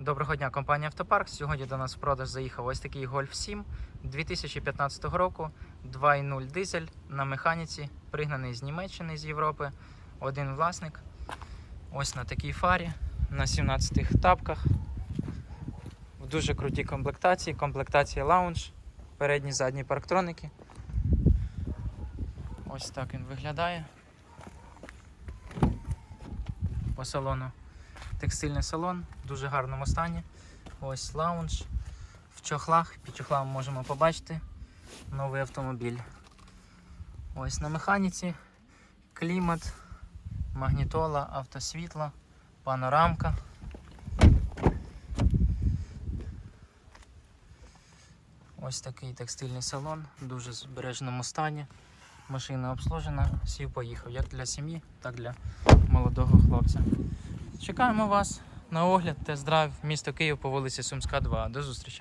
Доброго дня, компанія Автопарк. Сьогодні до нас в продаж заїхав ось такий Golf 7 2015 року, 2.0 дизель на механіці, пригнаний з Німеччини, з Європи. Один власник. Ось на такій фарі, на 17 тапках. В дуже крутій комплектації. Комплектація лаунж, передні задні парктроники. Ось так він виглядає. По салону текстильний салон в дуже гарному стані. Ось лаунж. В чохлах, під чохлами можемо побачити новий автомобіль. Ось на механіці, клімат, магнітола, автосвітло, панорамка. Ось такий текстильний салон, в дуже збереженому стані. Машина обслужена, сів поїхав як для сім'ї, так і для молодого хлопця. Чекаємо вас на огляд, тест-драйв, місто Київ по вулиці Сумська, 2. До зустрічі!